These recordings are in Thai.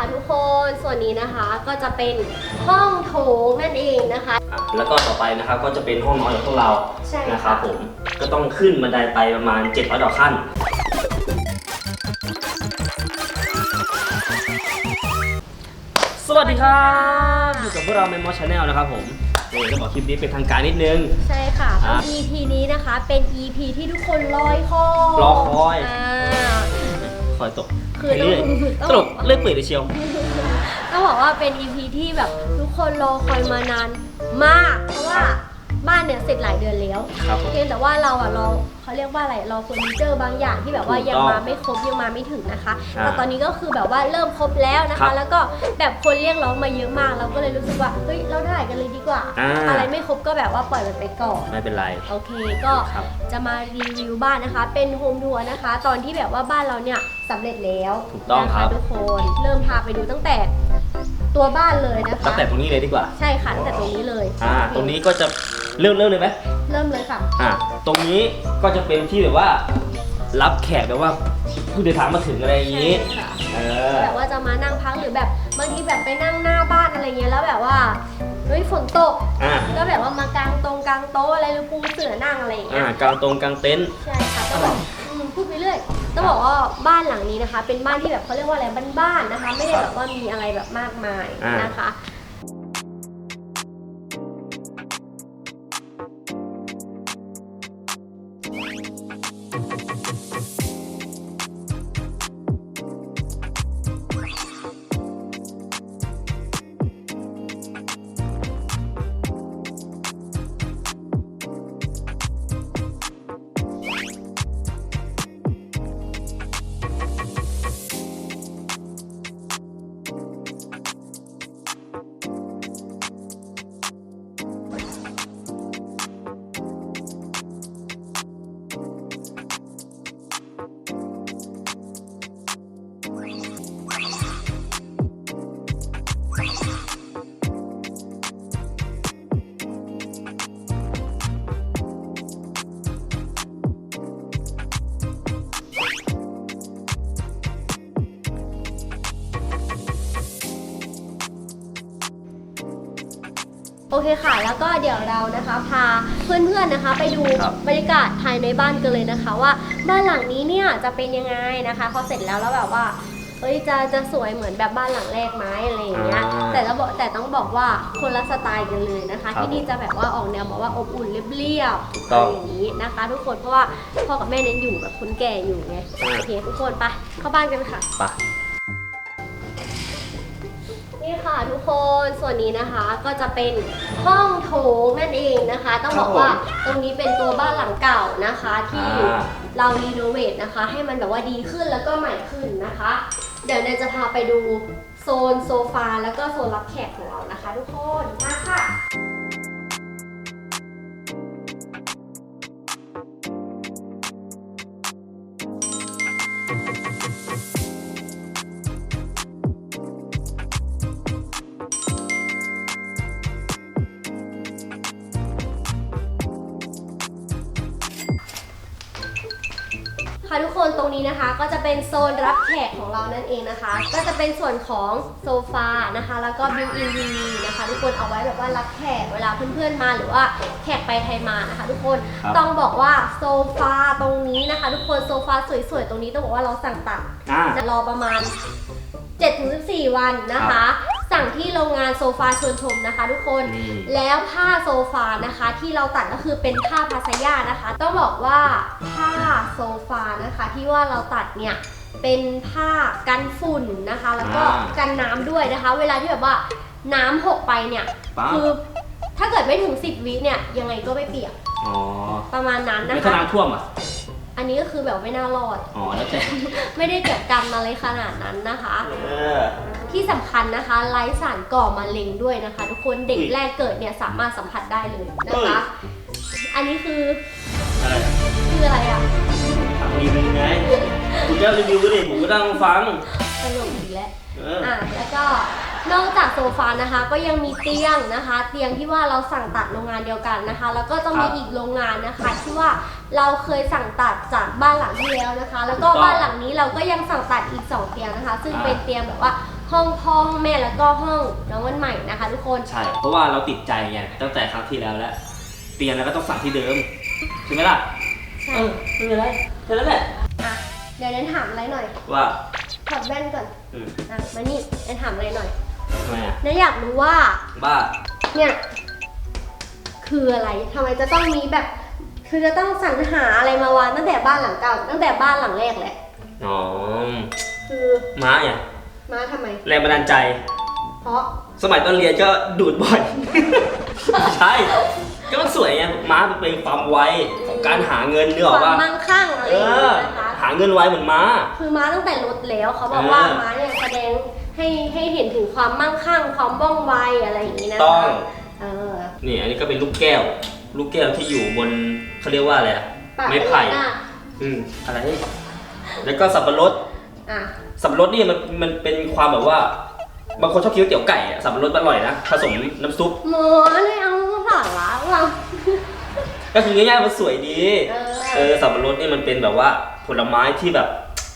ค่ะทุกคนส่วนนี้นะคะก็จะเป็นห้องโถงนั่นเองนะคะ อะแล้วก็ต่อไปนะครับก็จะเป็นห้องนอนของพวกเราใช่ค่ะ นะครับผมก็ต้องขึ้นบันไดไปประมาณ700ดอกขั้น สวัสดีครับอยู่กับพวกเราเมมโมชาแนลนะครับผมนี่จะบอกคลิปนี้เป็นทางการนิดนึง ใช่ค่ะ อะ EP นี้นะคะเป็น EP ที่ทุกคนรอยคอยรอคอยา คอยตกคือต้องเรื่อยต้องตลกเลื่อยเปื่อยเลยเชียว ต้องบอกว่าเป็น EP ที่แบบทุกคนรอคอยมานานมาก เพราะว่า บ้านเนี่ยเสร็จหลายเดือนแล้วครับผมเพียงแต่ว่าเราอะรอเขาเรียกว่าอะไรรอเฟอร์นิเจอร์บางอย่างที่แบบว่าถูกยังต้องมาไม่ครบยังมาไม่ถึงนะคะอ่าแต่ตอนนี้ก็คือแบบว่าเริ่มครบแล้วนะครัคะ บแล้วก็แบบคนเรียกร้องมาเยอะมาก เราก็เลยรู้สึกว่าเฮ้ยเราถ่ายกันเลยดีกว่า อ่า อะไรไม่ครบก็แบบว่าปล่อยมันไปก่อน ไม่เป็นไร โอเคก็ครับจะมารีวิวบ้านนะคะ เป็นโฮมทัวร์นะคะ ตอนที่แบบว่าบ้านเราเนี่ยสำเร็จแล้วถูกต้องนะครับ ทุกคนเริ่มพาไปดูตั้งแต่ตัวบ้านเลยนะคะตั้งแต่ตรงนี้เลยดีกว่า ใช่ค่ะตั้งแต่ตรงนี้เลยอ่า ตรงนี้ก็จะ เริ่มเริ่มเลยไหมเริ่มเลยค่ะ อ่าตรงนี้ก็จะเป็นที่แบบว่า รับแขกแบบว่าผู้เดินทางมาถึงอะไรอย่างนี้ใช่ค่ะ เออ แบบว่าจะมานั่งพักหรือแบบบางทีแบบไปนั่งหน้าบ้านอะไรเงี้ยแล้วแบบว่าเฮ้ยฝนตกอ่า ก็แบบว่ามากางตรงกางโต๊ะอะไรหรือปูเสื่อนั่งอะไรอย่างเงี้อ่ายกางตรงกางเต็นท์ ใช่ค่ะก็แบบอืมพูดไปเรื่อยต้องบอกว่าบ้านหลังนี้นะคะ เป็นบ้านที่แบบเขาเรียกว่าอะไรบ้านๆนะคะ ไม่ได้แบบว่ามีอะไรแบบมากมายนะคะ โอเคค่ะ แล้วก็เดี๋ยวเรานะคะพาเพื่อนๆนะคะ ไปดูครับบรรยากาศภายในบ้านกันเลยนะคะ ว่าบ้านหลังนี้เนี่ยจะเป็นยังไงนะคะพอเสร็จแล้วแล้วแบบว่าเอ้ยจะจะสวยเหมือนแบบบ้านหลังแรกไหมอะไรอย่างเงี้ยอ่าแต่ต้องบอกแต่ต้องบอกว่าคนละสไตล์กันเลยนะคะครับที่นี่จะแบบว่าออกแนวแบบว่าอบอุ่นเรียบถูกๆต้อะองไรอย่างนี้นะคะ ทุกคนเพราะว่าพ่อกับแม่เน้นอยู่แบบคนแก่อยู่ไงอ่าโอเคทุกคนไปเข้าบ้านกันค่ะไป นี่ค่ะทุกคนส่วนนี้นะคะก็จะเป็นห้องโถงนั่นเองนะคะ ต้องบอกว่าตรงนี้เป็นตัวบ้านหลังเก่านะคะที่อ่า เรารีโนเวทนะคะ ให้มันแบบว่าดีขึ้นแล้วก็ใหม่ขึ้นนะคะ เดี๋ยวเนยจะพาไปดูโซนโซฟาแล้วก็โซนรับแขกของเรานะคะ ทุกคนมาค่ะ ค่ะทุกคนตรงนี้นะคะ ก็จะเป็นโซนรับแขกของเรานั่นเองนะคะ ก็จะเป็นส่วนของโซฟานะคะ แล้วก็บิวอินทีวีนะคะ ทุกคนเอาไว้แบบว่ารับแขกเวลาเพื่อนๆมาหรือว่าแขกไปไทยมานะคะ ทุกคนครับต้องบอกว่าโซฟาตรงนี้นะคะ ทุกคนโซฟาสวยๆตรงนี้ต้องบอกว่าเราสั่งตัดอ่า จะรอประมาณ7-14วันนะคะ สั่งที่โรงงานโซฟาชวนชมนะคะ ทุกคนนี่แล้วผ้าโซฟานะคะ ที่เราตัดก็คือเป็นผ้าพาสยานะคะ ต้องบอกว่าผ้าโซฟานะคะที่ว่าเราตัดเนี่ยเป็นผ้ากันฝุ่นนะคะ แล้วก็อ่ากันน้ำด้วยนะคะ เวลาที่แบบว่าน้ำหกไปเนี่ยปั๊บ คือถ้าเกิดไม่ถึง 10 วิเนี่ยยังไงก็ไม่เปียกอ๋อประมาณนั้นไม่นะถ้าคะ น้ำท่วมอะ อันนี้ก็คือแบบไม่น่ารอด อ๋อแล้วแต่ไม่ได้เกิดกันอะไรขนาดนั้นนะคะ เออ ที่สำคัญนะคะไร้สารก่อมะเร็งด้วยนะคะ ทุกคนเด็กอุ๊ยแรกเกิดเนี่ยสามารถสัมผัสได้เลยนะคะ อันนี้คืออะไรอะคืออะไรอะทำรีวิวไงคุณเจ้ารีวิวก็ดิผมก็ต้องฟัง ตลกอีกแล้ว เออ อะแล้วก็ นอกจากโซฟานะคะ ก็ยังมีเตียงนะคะ เตียงที่ว่าเราสั่งตัดโรงงานเดียวกันนะคะ แล้วก็จะมีอีกโรงงานนะคะ ที่ว่าเราเคยสั่งตัดจากบ้านหลังที่แล้วนะคะ แล้วก็บ้านหลังนี้เราก็ยังสั่งตัดอีกสองเตียงนะคะ ซึ่งเป็นเตียงแบบว่าห้องพ่อห้องแม่แล้วก็ห้องน้องวันใหม่นะคะ ทุกคนใช่ เพราะว่าเราติดใจไงตั้งแต่ครั้งที่แล้วแล้วเตียงแล้วก็ต้องสั่งที่เดิมใช่ไหมล่ะใช่เออไม่เป็นไรแค่นั้นแหละอะเดี๋ยวเน้นถามอะไรหน่อยว่าถอดแว่นก่อนอืม อะมานี่เน้นถามอะไรหน่อย ทำไมอะเน้นอยากรู้ว่า บ้า เนี่ยคืออะไรทำไมจะต้องมีแบบ คือจะต้องสรรหาอะไรมาวางตั้งแต่บ้านหลังเก่า ตั้งแต่บ้านหลังแรกแหละ อ๋อคือม้าเนี่ยมาทำไม แรงบันดาลใจ เพราะสมัยตอนเรียนก็ดูดบ่อย ใช่ ก็มันสวยไงม้ามันเป็นความไวของการหาเงินนึกอคอกวามป่ะมั่งคั่งอะไรเออย่างอ เงี้ยนะคะ หาเงินไวเหมือนม้า คือม้าตั้งแต่รถแล้วเขาบอกว่าเออ ม้าเนี่ยแสดง ให้ให้เห็นถึงความมั่งคั่งความว่องไวอะไรอย่างนี้นะคะต้อง เออนี่อันนี้ก็เป็นลูกแก้ว ลูกแก้วที่อยู่บนเขาเรียกว่าอะไรอะปากไม้ไผ่พญานาคอืมอะไรแล้วก็สับปะรด อะสับปะรดนี่มันมันเป็นความแบบว่า บางคนชอบกินก๋วยเตี๋ยวไก่อะสับปะรดมันอร่อยนะ ผสมน้ำซุป หมอเลยเอาสาระเราก็คือง่ายๆมันสวยดี เอเอออ สับปะรดนี่มันเป็นแบบว่าผลไม้ที่แบบ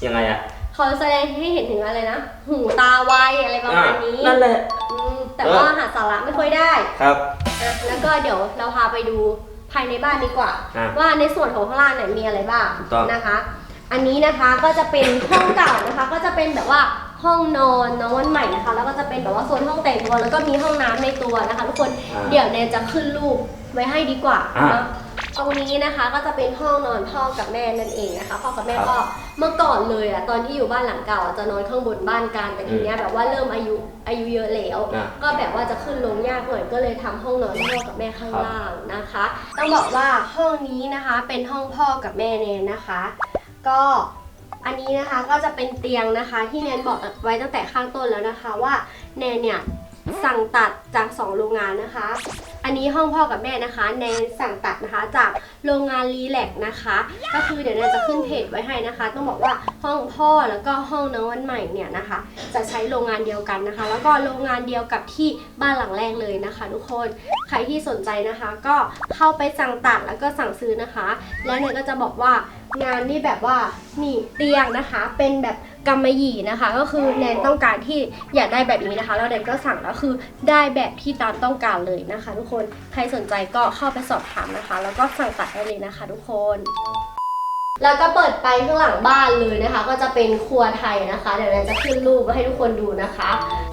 ยังไงอะ เขาแสดงให้เห็นถึงอะไรนะ หูตาไวอะไรประมาณนี้นั่นแหละอืมแต่ว่าหาสาระไม่ค่อยได้ครับ อะแล้วก็เดี๋ยวเราพาไปดูภายในบ้านดีกว่า อะว่าในส่วนของข้างล่างเนี่ยมีอะไรบ้างถูกต้องนะคะ อันนี้นะคะก็จะเป็นห้องเก่านะคะ ก็จะเป็นแบบว่าห้องนอนน้องวันใหม่นะคะ แล้วก็จะเป็นแบบว่าโซนห้องแต่งตัวแล้วก็มีห้องน้ำในตัวนะคะ ทุกคนอ่าเดี๋ยวแนนจะขึ้นรูปไว้ให้ดีกว่าอ่าเนอะตรงนี้นะคะก็จะเป็นห้องนอนพ่อกับแม่นั่นเองนะคะพ่อกับแม่ครับ ก็ เมื่อก่อนเลยอะตอนที่อยู่บ้านหลังเก่าอะจะนอนข้างบนบ้านกันแต่ทีเนี้ยแบบว่าเริ่มอายุอายุเยอะแล้ว อะ ก็แบบว่าจะขึ้นลงยากหน่อยก็เลยทำห้องนอนพ่อกับแม่ข้างครับล่างนะคะ ต้องบอกว่าห้องนี้นะคะเป็นห้องพ่อกับแม่เนนนะคะ ก็อันนี้นะคะก็จะเป็นเตียงนะคะ ที่แนนบอกไว้ตั้งแต่ข้างต้นแล้วนะคะว่าแนนเนี่ยสั่งตัดจากสองโรงงานนะคะ อันนี้ห้องพ่อกับแม่นะคะแนนสั่งตัดนะคะ จากโรงงานรีแลกนะคะ ก็คือเดี๋ยวแนนจะขึ้นเพจไว้ให้นะคะ ต้องบอกว่าห้องพ่อแล้วก็ห้องน้องวันใหม่เนี่ยนะคะ จะใช้โรงงานเดียวกันนะคะ แล้วก็โรงงานเดียวกับที่บ้านหลังแรกเลยนะคะ ทุกคนใครที่สนใจนะคะ ก็เข้าไปสั่งตัดแล้วก็สั่งซื้อนะคะ แล้วเนี่ยก็จะบอกว่างานนี่แบบว่านี่เตียงนะคะ เป็นแบบ กำมะหยี่นะคะ ก็คือแนนต้องการที่อยากได้แบบนี้นะคะ แล้วแนนก็สั่งแล้วคือได้แบบที่ตามต้องการเลยนะคะ ทุกคนใครสนใจก็เข้าไปสอบถามนะคะ แล้วก็สั่งตัดได้เลยนะคะ ทุกคนแล้วก็เปิดไปข้างหลังบ้านเลยนะคะ ก็จะเป็นครัวไทยนะคะ เดี๋ยวแนนจะขึ้นรูปไว้ให้ทุกคนดูนะคะ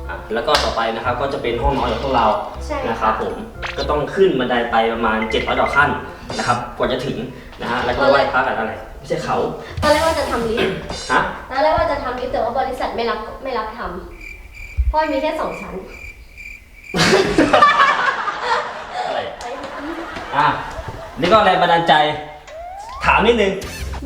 อะแล้วก็ต่อไปนะครับก็จะเป็นห้องนอนของพวกเราใช่นะครับค่ะผมก็ต้องขึ้นบันไดไปประมาณ700ดอกขั้นนะครับกว่าจะถึงนะฮะแล้วก็ไหว้พระกันอะไร ไม่ใช่เขาตอนแรกว่าจะทำลิฟต์ฮะตอนแรกว่าจะทำลิฟต์แต่ว่าบริษัทไม่รับไม่รับทำเพราะมีแค่สองชั้นอะไรอะนี่ก็แรงบันดาลใจ ถามนิดนึง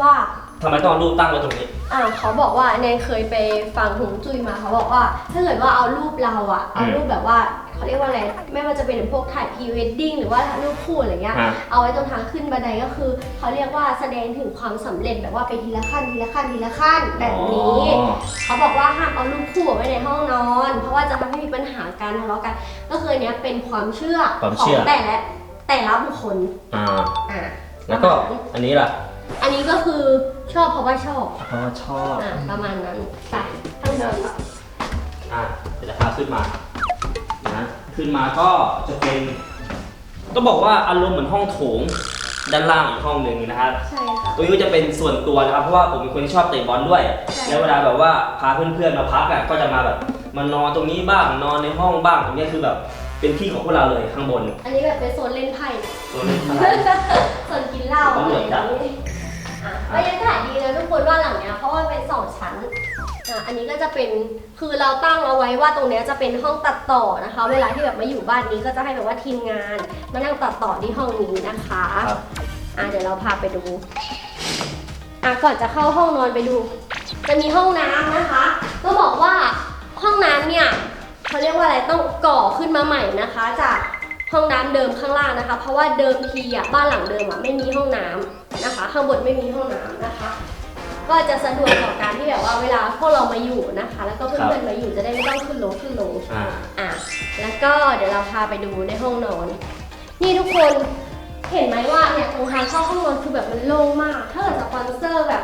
ว่าทำไมต้องเอารูปตั้งไว้ตรงนี้อ่าเขาบอกว่าแนนเคยไปฟังหงจุ้ยมาเขาบอกว่า ถ้าเกิดว่าเอารูปเราอะเอารูปแบบว่า เขาเรียกว่าอะไร ไม่ว่าจะเป็นพวกถ่ายพรีเวดดิ้งหรือว่ารูปคู่อะไรเงี้ยอะเอาไว้ตรงทางขึ้นบันไดก็คือ เขาเรียกว่าแสดงถึงความสำเร็จแบบว่าไปทีละขั้นทีละขั้นทีละขั้นแบบนี้ อ๋อ เขาบอกว่าห้ามเอารูปคู่ไว้ในห้องนอน เพราะว่าจะทำให้มีปัญหาการทะเลาะกัน ก็คืออนเนี้ยเป็นความเชื่อความขอเชื่งอ แต่ละแต่ละบุคคลอ่า อ่าแล้วก็อันนี้ล่ะอันนี้ก็คือชอบเพราะว่าชอบเพราะว่าชอบ อ่าประมาณนั้นไปข้างบน อะเดี๋ยวจะพาขึ้นมานะ ขึ้นมาก็จะเป็นต้องบอกว่าอารมณ์เหมือนห้องโถงด้านล่างอีกห้องหนึ่งนะครับ ใช่ค่ะตรงนี้ก็จะเป็นส่วนตัวนะครับ เพราะว่าผมเป็นคนที่ชอบเตะบอลด้วย ใช่ แล้วเวลาแบบว่าพาเพื่อนๆมาพักอะก็จะมาแบบมานอนตรงนี้บ้างนอนในห้องบ้างตรงเนี้ยคือแบบเป็นที่ของพวกเราเลยข้างบนอันนี้แบบเป็นโซนเล่นไพ่ ตัวนี้อะไรโซนกินเหล้าต้อะองไรเหอมือนกัย่านงนี้อะ บรรยากาศดีนะทุกคนว่าหลังเนี้ยเพราะว่ามันเป็นสองชั้นอะอันนี้ก็จะเป็นคือเราตั้งเอาไว้ว่าตรงเนี้ยจะเป็นห้องตัดต่อนะคะ เวลาที่แบบมาอยู่บ้านนี้ก็จะให้แบบว่าทีมงานมานั่งตัดต่อที่ห้องนี้นะคะครับ อะเดี๋ยวเราพาไปดูอะก่อนจะเข้าห้องนอนไปดู จะมีห้องน้ำนะคะก็บอกว่าห้องน้ำเนี่ยเขาเรียกว่าอะไรต้องก่อขึ้นมาใหม่นะคะ จาก ห้องน้ำเดิมข้างล่างนะคะ เพราะว่าเดิมทีอะบ้านหลังเดิมอะไม่มีห้องน้ำนะคะ ข้างบนไม่มีห้องน้ำนะคะ ก็จะสะดวกต่อการที่แบบว่าเวลาพวกเรามาอยู่นะคะ แล้วก็เพื่อนๆมาอยู่จะได้ไม่ต้องขึ้นลงขึ้นลงอ่าอะแล้วก็เดี๋ยวเราพาไปดูในห้องนอน นี่ทุกคนเห็นไหมว่าเนี่ยตรงทางเข้าห้องนอนคือแบบมันโล่งมาก ถ้าเกิดสปอนเซอร์แบบ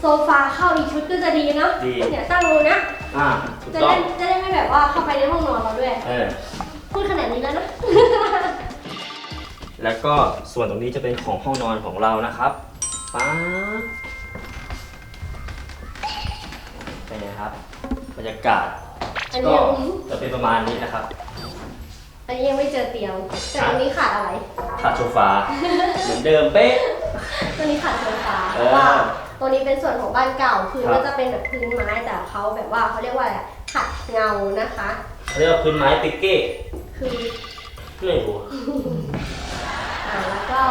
โซฟาเข้าอีกชุดก็จะดีเนาะดีเนี่ยตั้งดูนะอ่าถูกจะต้อได้งจะได้ไม่แบบว่าเข้าไปในห้องนอนเราด้วยเออ พูดขนาดนี้แล้วนะ แล้วก็ส่วนตรงนี้จะเป็นของห้องนอนของเรานะครับป๊าบเป็นไงครับ บรรยากาศอันก็นี้ยังจะเป็นประมาณนี้นะครับ อันนี้ยังไม่เจอเตียง แต่อันนี้ขาดอะไร ขาดโซฟา เหมือนเดิมเป๊ะ ตัวนี้ขาดโซฟาเพเออราะว่าตัวนี้เป็นส่วนของบ้านเก่าคือครับ ก็จะเป็นแบบพื้นไม้แต่เขาแบบว่าเขาเรียกว่าอะไรขัดเงานะคะ เขาเรียกว่าพื้นไม้ปิกเก้ คือไม่รู้อ่าแล้วก็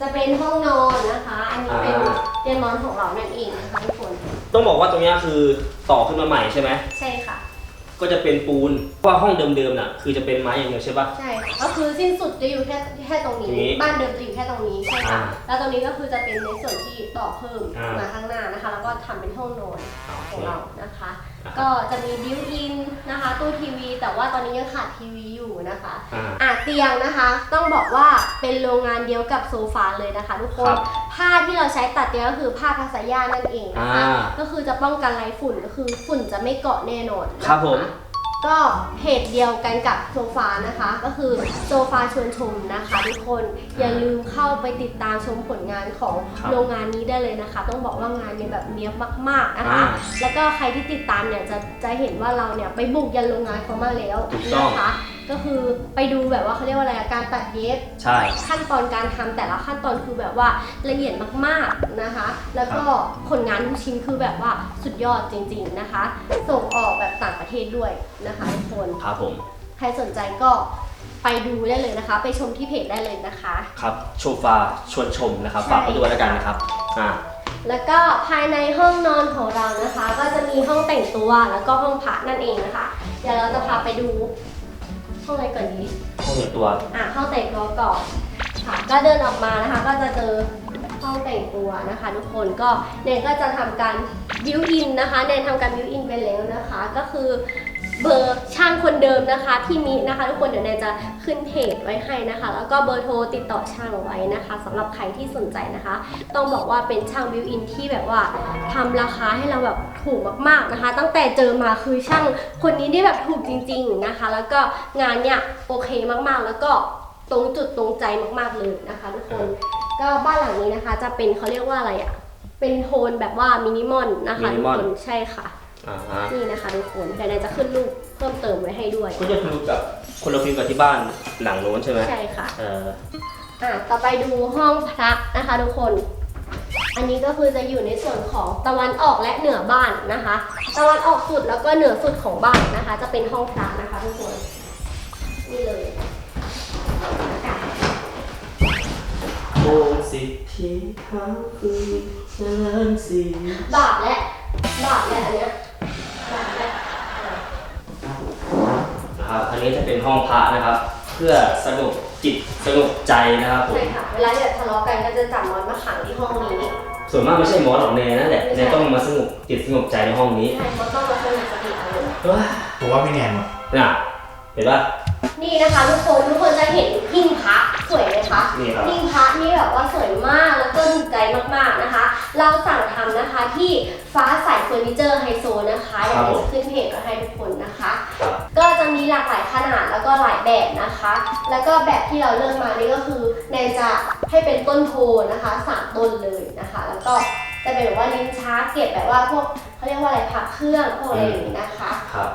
จะเป็นห้องนอนนะคะ อันนี้เป็นอ่าเตียงนอนของเรานั่นเองนะคะทุกคน ต้องบอกว่าตรงเนี้ยคือต่อขึ้นมาใหม่ใช่ไหม ใช่ค่ะ ก็จะเป็นปูนเพราะว่าห้องเดิมๆน่ะ คือจะเป็นไม้อย่างเดียวใช่ปะ ใช่ค่ะก็คือสิ้นสุดจะอยู่แค่แค่ตรงนี้ทีนี้บ้านเดิมจะอยู่แค่ตรงนี้ใช่ค่ะ อ่าแล้วตรงนี้ก็คือจะเป็นในส่วนที่ต่อเพิ่มอ่าม มาข้างหน้านะคะ แล้วก็ทำเป็นห้องนอนโอเคของเรานะคะนะครับ ก็จะมีบิวอินนะคะตู้ทีวี แต่ว่าตอนนี้ยังขาดทีวีอยู่นะคะอ่าอะเตียงนะคะ ต้องบอกว่าเป็นโรงงานเดียวกับโซฟาเลยนะคะ ทุกคนครับผ้าที่เราใช้ตัดเตียงก็คือผ้าพัสยานั่นเองนะคะอ่าก็คือจะป้องกันไรฝุ่นก็คือฝุ่นจะไม่เกาะแน่นอนนะะครับผม ก็เพจเดียวกันกับโซฟานะคะ ก็คือโซฟาชวนชมนะคะทุกคนอย่าลืมเข้าไปติดตามชมผลงานของครับโรงงานนี้ได้เลยนะคะ ต้องบอกว่างานเนี่ยแบบเนี้ยบมากๆนะคะ อ่าแล้วก็ใครที่ติดตามเนี่ยจะจะเห็นว่าเราเนี่ยไปบุกยันโรงงานเขามาแล้วถูกต้อง นะคะ ก็คือไปดูแบบว่าเขาเรียกว่าอะไรอะการตัดเย็บ ใช่ ขั้นตอนการทำแต่ละขั้นตอนคือแบบว่าละเอียดมากๆนะคะ แล้วก็ผลงานทุกชิ้นคือแบบว่าสุดยอดจริง ๆนะคะ ส่งออกแบบต่างประเทศด้วยนะคะทุกคน ครับผม ใครสนใจก็ไปดูได้เลยนะคะ ไปชมที่เพจได้เลยนะคะ ครับโชฟาชวนชมนะครับ ใช่ ฝากไว้ด้วยแล้วกันนะครับ อ่า แล้วก็ภายในห้องนอนของเรานะคะ ก็จะมีห้องแต่งตัวแล้วก็ห้องพักนั่นเองนะคะ เดี๋ยวเราจะพาไปดู ห้องอะไรก่อนดีห้องหนึ่งตัว อะห้องแต่งตัวก่อนค่ะ ก็เดินออกมานะคะ ก็จะเจอห้องแต่งตัวนะคะ ทุกคนก็เนยก็จะทำการบิวอินนะคะเนยทำการบิวอินไปแล้วนะคะ ก็คือ เบอร์ช่างคนเดิมนะคะที่มีนะคะ ทุกคนเดี๋ยวเนยจะขึ้นเพจไว้ให้นะคะ แล้วก็เบอร์โทรติดต่อช่างไว้นะคะสำหรับใครที่สนใจนะคะ ต้องบอกว่าเป็นช่างบิวอินที่แบบว่าทำราคาให้เราแบบถูกมากๆนะคะ ตั้งแต่เจอมาคือช่างคนนี้ได้แบบถูกจริง ๆนะคะ แล้วก็งานเนี่ยโอเคมากๆ แล้วก็ตรงจุดตรงใจมากๆเลยนะคะ ทุกคนก็บ้านหลังนี้นะคะ จะเป็นเขาเรียกว่าอะไรอะ่ะเป็นโทนแบบว่ามินิมอลนะคะทุกคนใช่ค่ะ อ่าฮะนี่นะคะทุกคนเดี๋ยวนายจะขึ้นรูปเพิ่มเติมไว้ให้ด้วย ก็จะดูกับคนละฟิล์มกับที่บ้านหลังโน้นใช่ไหมใช่ค่ะ เอออะต่อไปดูห้องพระนะคะทุกคน อันนี้ก็คือจะอยู่ในส่วนของตะวันออกและเหนือบ้านนะคะ ตะวันออกสุดแล้วก็เหนือสุดของบ้านนะคะ จะเป็นห้องพระนะคะทุกคน นี่เลยโอ้สิทธิเขาคือเชิญสีบาทและบาทและอันเนี้ย นะครับอันนี้จะเป็นห้องพระนะครับ เพื่อสงบจิตสงบใจนะครับผม ใช่ค่ะ เวลาเนี่ยทะเลาะกันก็จะจับมอนมาขังที่ห้องนี้ส่วนมากไม่ใช่หมอหรอกเนยนั่นแหละไม่เนใช่ยต้องมาสงบจิตสงบใจในห้องนี้ใช่มอนต้องมาสงบสติอารมณ์เฮ้ยผมว่าพี่แนนว่ะน่ะเห็นปะนี่นะคะทุกคนทุกคนจะเห็นหิ้งพระสวยไหมคะนี่ครับ หิ้งพระนี่แบบว่าสวยมากแล้วก็ถูกใจมากๆนะคะ เราสั่งทำนะคะที่ฟ้าใสเฟอร์นิเจอร์ไฮโซนะคะเดี๋ยวเราจะขึ้นเพจไว้ให้ทุกคน มีหลากหลายขนาดแล้วก็หลายแบบนะคะ แล้วก็แบบที่เราเลือกมานี่ก็คือแนนจะให้เป็นต้นโพนะคะสามต้นเลยนะคะ แล้วก็จะเป็นแบบว่าลิ้นชักเก็บแบบว่าพวกเขาเรียกว่าอะไรพักเครื่องพวกอะไรอย่างนี้นะคะ ครับ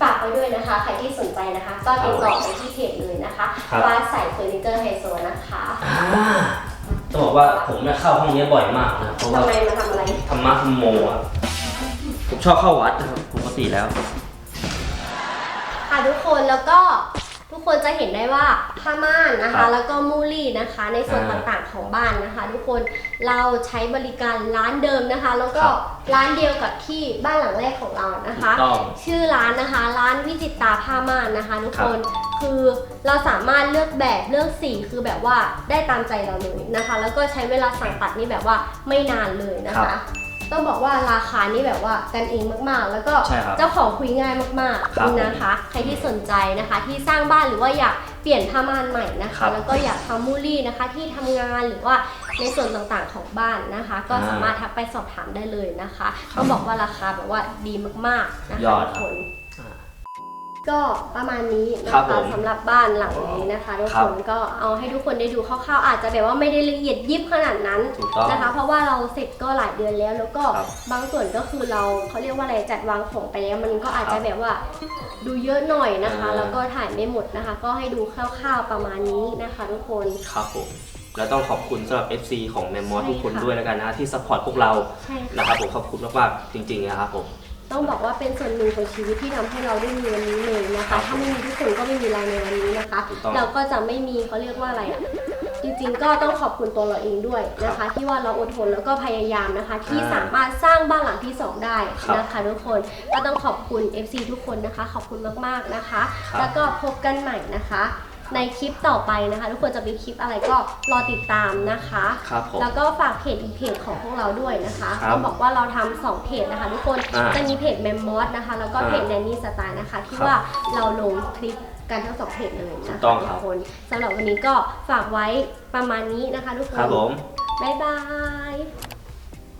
ฝากไว้ด้วยนะคะ ใครที่สนใจนะคะ ก็ติดต่อไปที่เพจเลยนะคะครับ ฟ้าใสเฟอร์นิเจอร์ไฮโซนะคะอ่าต้องบอกว่าผมเนี่ยเข้าห้องนี้บ่อยมากนะเพราะว่าทำไมมาทำอะไร ธรรมะธรรมโมอะผมชอบเข้าวัดนะครับปกติแล้ว ค่ะทุกคนแล้วก็ทุกคนจะเห็นได้ว่าผ้าม่านนะครัคะ บแล้วก็มูลี่นะคะ ในส่วนอ่าต่างๆของบ้านนะคะ ทุกคนเราใช้บริการร้านเดิมนะคะ แล้วก็ครับร้านเดียวกับที่บ้านหลังแรกของเรานะคะต้องชื่อร้านนะคะ ร้านวิจิตตาผ้าม่านนะคะ ทุกครับคนคือเราสามารถเลือกแบบเลือกสีคือแบบว่าได้ตามใจเราเลยนะคะ แล้วก็ใช้เวลาสั่งตัดนี่แบบว่าไม่นานเลยนะครัคะ บ ต้องบอกว่าราคานี่แบบว่ากันเองมากๆ แล้วก็ใช่ครับเจ้าของคุยง่ายมากครับๆนะคะ ใครที่สนใจนะคะที่สร้างบ้านหรือว่าอยากปลี่ยนผ้าม่านใหม่นะครัคะ บแล้วก็อยากทำมูลลี่นะคะที่ทำงานหรือว่าในส่วนต่างๆของบ้านนะคะ ก็อ่าสามารถทักไปสอบถามได้เลยนะคะครับต้องบอกว่าราคาแบบว่าดีมากๆนะยคะอด ทุกครับคนอ่า ก็ประมาณนี้นะครัคะบผมสำหรับบ้านหลังนี้นะคะทุกครัคบนก็เอาให้ทุกคนได้ดูคร่าวๆอาจจะแบบว่าไม่ได้ละเอียดยิบขนาดนั้นถูกต้องนะคะ เพราะว่าเราเสร็จก็หลายเดือนแล้ว แล้วก็ครับบางส่วนก็คือเราเขาเรียกว่าอะไรจัดวางของไปแล้ว มันก็อาจครัจะบแบบว่าดูเยอะหน่อยนะคะ อ่า แล้วก็ถ่ายไม่หมดนะคะ ก็ให้ดูคร่าวๆประมาณนี้นะคะ ทุกคน ครับผมแล้วต้องขอบคุณสำหรับ FC ของแมมมอสใช่ทุกคนค่ะ ด้วยแล้วกันนะที่ซัพพอร์ตพวกเราใช่ค่ะ นะครับผมขอบคุณมากๆจริงๆนะครับผม ต้องบอกว่าเป็นส่วนหนึ่งของชีวิตที่ทำให้เราได้มีวันนี้เลยนะครัคะบถ้าไม่มีทุกคนก็ไม่มีเราในวันนี้นะคะ ถูกต้องเราก็จะไม่มีเขาเรียกว่าอะไรอะจริงๆก็ต้องขอบคุณตัวเราเองด้วยนะคะที่ว่าเราอดทนแล้วก็พยายามนะคะ ที่อ่าสามารถสร้างบ้านหลังที่สองได้ครับนะคะทุกคนก็ต้องขอบคุณ FC ทุกคนนะคะ ขอบคุณมากๆนะคะ ครับ แล้วก็พบกันใหม่นะคะ ในคลิปต่อไปนะคะ ทุกคนจะมีคลิปอะไรก็รอติดตามนะคะ ครับผม แล้วก็ฝากเพจอีกเพจของพวกเราด้วยนะคะครับต้องบอกว่าเราทำสองเพจนะคะ ทุกคนอ่าจะมีเพจแมมมอสนะคะ แล้วก็เพจอ่าแนนนี่สไตล์นะคะ ที่ครับว่าเราลงคลิปกันทั้งสองเพจเลยถูนะกต้คะองทุครับกคนสำหรับวันนี้ก็ฝากไว้ประมาณนี้นะคะ ทุกคครันบผม บ๊ายบาย